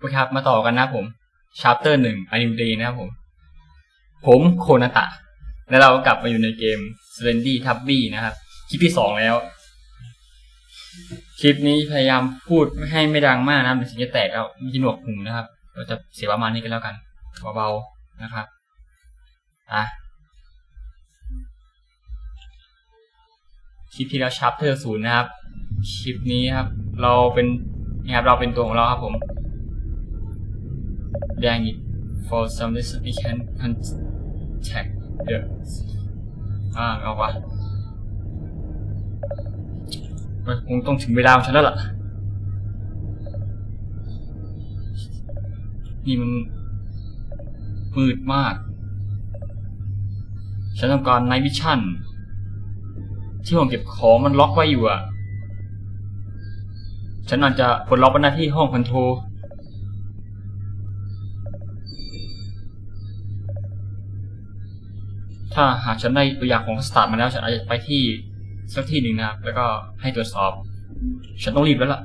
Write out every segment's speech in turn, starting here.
โอเคครับ มาต่อกันนะครับผม chapter หนึ่ง anime day นะครับผม ผมโคนาตะ แล้วเรากลับมาอยู่ในเกม Slendy Tubby นะครับ คลิปที่สองแล้ว คลิปนี้พยายามพูดไม่ให้ไม่ดังมากนะเดี๋ยวสียงจะแตกแล้วมีหนวกหูนะครับ เราจะเสียประมาณนี้กันแล้วกันเบาๆนะครับ อะ คลิปที่แล้ว chapter ศูนย์นะครับ คลิปนี้ครับ เราเป็นนี่ครับเราเป็นตัวของเราครับผม Dang it for some reason we can contact the อ่าเอาวะมันคงต้องถึงเวลาของฉันแล้วล่ะ นี่มันมืดมาก ฉันต้องการไนท์วิชั่น ที่ห้องเก็บของมันล็อกไว้อยู่อะ ฉันอาจจะปลดล็อกหน้าที่ห้องคอนโทร ถ้าหากฉันได้ตัวอย่างของสตาร์ทมาแล้วฉันอาจจะไปที่สักที่หนึ่งนะครับ แล้วก็ให้ตรวจสอบ ฉันต้องรีบแล้วล่ะ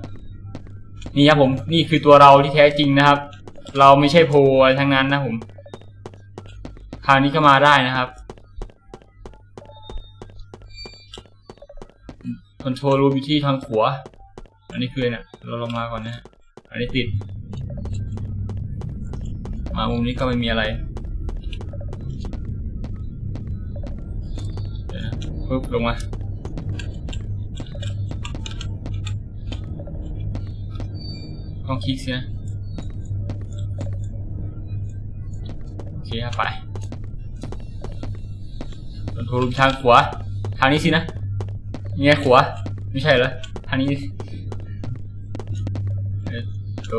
นี่ครับผม นี่คือตัวเราที่แท้จริงนะครับ เราไม่ใช่โพลอะไรทั้งนั้นนะผมทางนี้ก็มาได้นะครับคอนโทรลรูมอยู่ที่ทางขวา อันนี้คือเนี่ยเราลงมาก่อนนะ อันนี้ติด มามุมนี้ก็ไม่มีอะไร ปึ๊บลงมาลองคลิกเสินะโอเคครับไปคอนโทรมทางขวา ทางนี้สินะนี่ไงขวา ไม่ใช่เหรอ ทางนี้เอ่อโต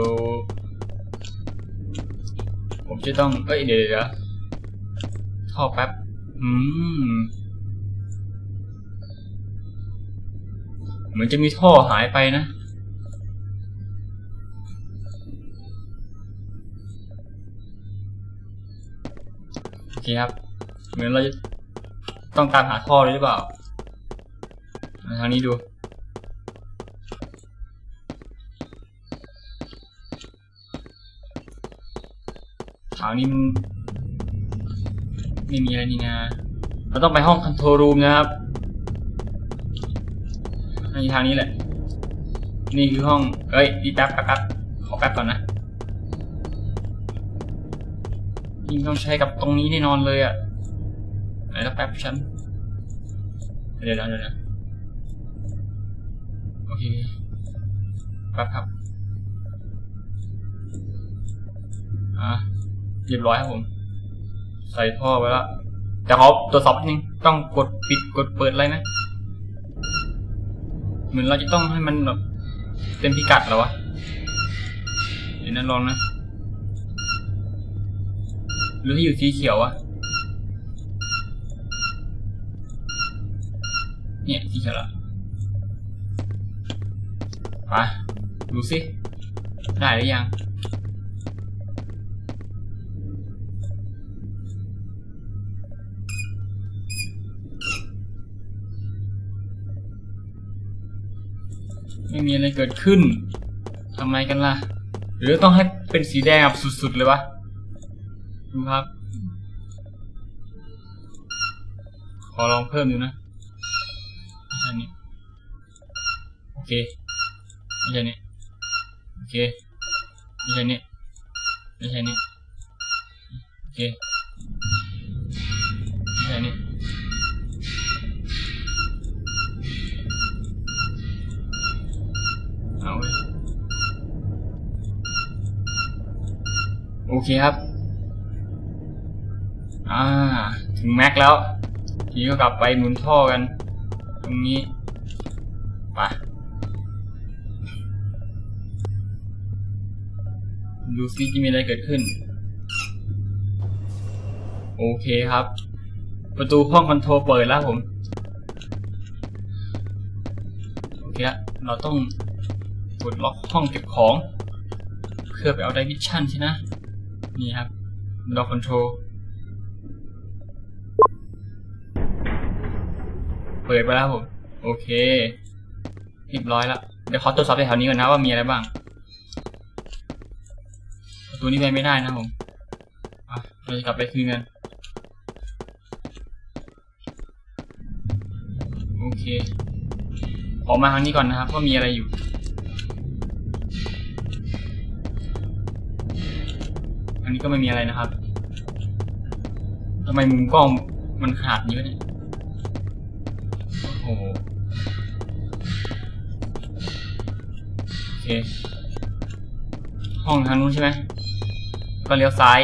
ผมจะต้อง เอ้ย เดี๋ยวเดี๋ยวเดี๋ยวท่อแป๊บ อืม เหมือนจะมีท่อหายไปนะ โอเคครับ เหมือนเราจะต้องการหาท่อเลยหรือเปล่าทางนี้ดู ทางนี้มันไม่มีอะไรนี่นะเราต้องไปห้องคอนโทรลรูมนะครับ นี่ทางนี้แหละ นี่คือห้อง เอ้ย นี่แป๊บแป๊บแป๊บขอแป๊บก่อนนะยิ่งต้องใช้กับตรงนี้แน่นอนเลยอะ่ะไหนแล้วแป๊บฉัน เดี๋ยวเดี๋ยวโอเคครับครับ อะเรียบร้อยครับผม ใส่ท่อไว้แล้วแต่เขาตรวจสอบนิดนึง ต้องกดปิดกดเปิดอะไรนะเหม มือนเราจะต้องให้มันแบบเต็มพิกัดแล้ววะเดี๋ยวนั้นลองนะ หรือให้อยู่สีเขียววะเนี่ยสีเขียวละไปดูสิ ได้หรือยัง ไม่มีอะไรเกิดขึ้นทำไมกันล่ะ หรือต้องให้เป็นสีแดงแบบสุดๆเลยวะดูครับ ขอลองเพิ่มดูนะไม่ใช่นี่โอเคไม่ใช่นี่โอเคไม่ใช่นี่ไม่ใช่นี่โอเคไม่ใช่นี่ เอาโอเคครับ อ่า ถึงแม็กแล้ว ทีก็กลับไปหมุนท่อกัน ตรงนี้ไปดูซิจะมีอะไรเกิดขึ้น โอเคครับ ประตูห้องคอนโทรเปิดแล้วผม โอเค เราต้อง ดล็อกห้องเก็บของ เพื่อไปเอาไดวิชั่นใช่นะ นี่ครับล็อกคอนโทรเปิดไปแล้วผม โอเคเรียบร้อยแล้ว เดี๋ยวขอตรวจสอบในแถวนี้ก่อนนะว่ามีอะไรบ้าง ประตูนี้ไปไม่ได้นะผมเราจะกลับไปคืนกัน โอเคออกมาทางนี้ก่อนนะครับว่ามีอะไรอยู่ นี้ก็ไม่มีอะไรนะครับทำไมมุมกล้องมันขาดเยอะเนี่ยโอ้โหโอเค ห้องทางนู้นใช่ไหมก็เลี้ยวซ้าย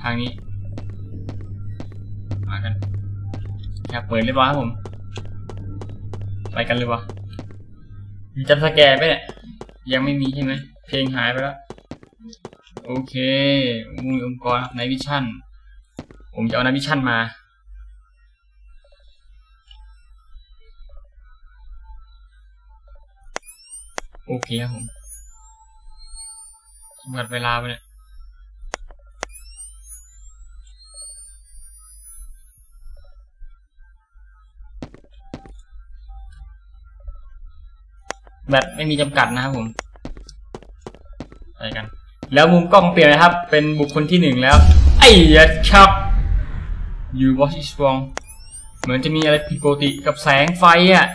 ทางนี้ มากันครับเปิดเรียบร้อยครับผม ไปกันเลยวะมีจับสแกร์ไหมเนี่ย ยังไม่มีใช่ไหม เพลงหายไปแล้ว โอเคมูลองค์กรในวิชั่น ผมจะเอาในวิชั่นมา โอเคครับผมสำหรับเวลาไปเนี่ยแบตไม่มีจำกัดนะครับผม ไปกัน แล้วมุมกล้องเปลี่ยนนะครับ เป็นบุคคลที่หนึ่งแล้ว ไอ้ยัดครับ you watch is wrong เหมือนจะมีอะไรผิดปกติกับแสงไฟอะ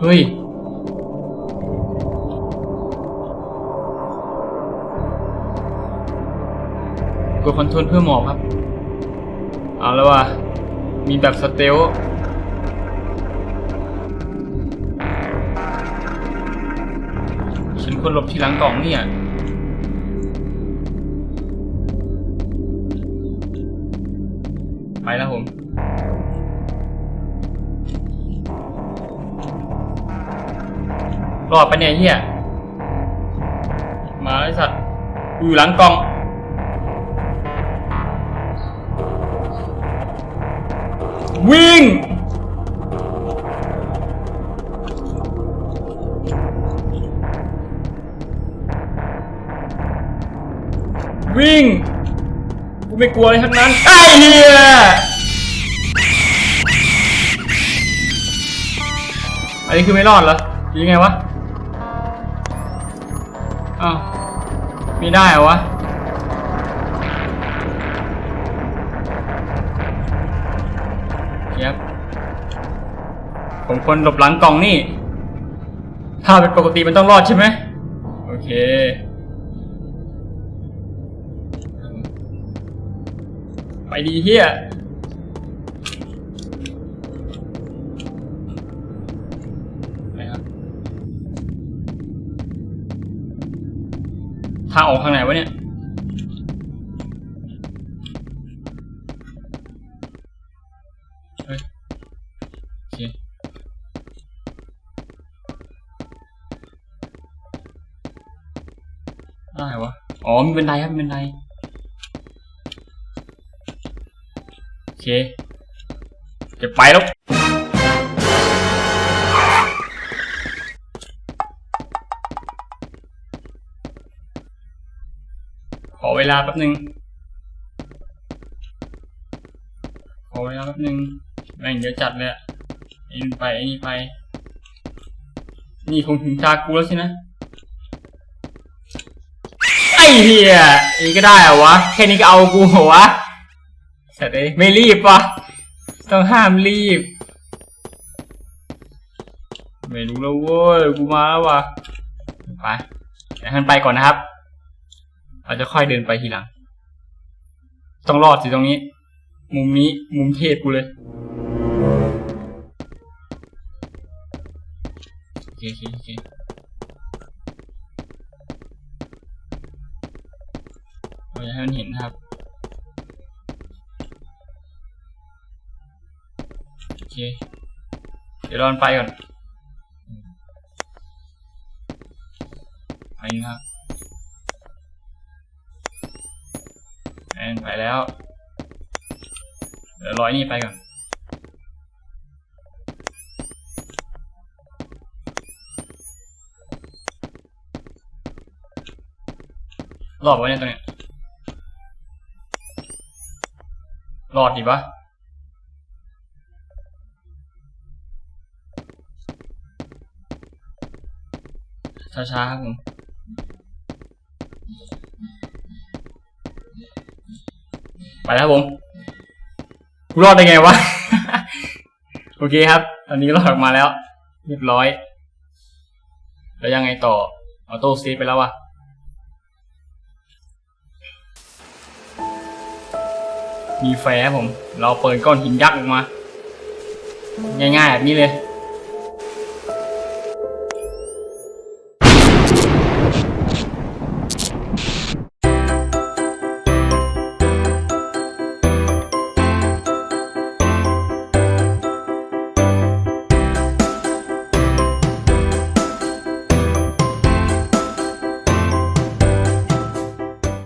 เฮ้ย กดคอนโทรลเพื่อหมอบครับ เอาแล้วว่ะ มีแบบสเตล คนหลบที่หลังกล่องเนี่ยไปแล้วผมรอดไปะเนี่ยเฮียมาไอสัตว์อยู่หลังกล่อง ไม่กลัวเลยทั้งนั้น ไอ้เหี้ยอันนี้คือไม่รอดเหรอหรือยังไงวะ อ้าวม่ได้เหรอวะครับผมควรหลบหลังกล่องนี่ ถ้าเป็นปกติมันต้องรอดใช่ไหม โอเค ดีเฮียไปครับทางออกทางไหนวะเนี่ย เฮ้ย โอเค อะไรวะ อ๋อมีบันไดครับมีบันได โอเค จะไปแล้ว ขอเวลาแป๊บหนึ่งขอเวลาแป๊บหนึ่งแม่งเดี๋ยวจัดเลยไอ้นี่ไปไอ้นี่ไป นี่คงถึงตากูแล้วสินะไอ้เหี้ยนนี้ก็ได้เหรอวะ แค่นี้ก็เอากูเหรอวะ สัตว์เอ้ยไม่รีบวะต้องห้ามรีบ ไม่รู้แล้วเว้ยกูมาแล้ววะไปเดี๋ยวท่านไปก่อนนะครับ เราจะค่อยเดินไปทีหลัง ต้องรอดสิตรงนี้ มุมนี้มุมเทพกูเลยโอเคโอเคโอเคเราจะให้มันเห็นนะครับ เคเดี๋ยวรอนไปก่อนไปนะครับแอนไปแล้ว เดี๋ยวรอยนี่ไปก่อนรอดวะเนี่ยตัวเนี้ยรอดดีปะ ช้าๆครับผมไปแล้วผมรอดได้ไงวะ โอเคครับ ตอนนี้รอดออกมาแล้ว เรียบร้อย แล้วยังไงต่อออโต้เซฟไปแล้ววะมีแฟร์ผม เราเปิดก้อนหินยักษ์ออกมา ง่ายๆแบบนี้เลย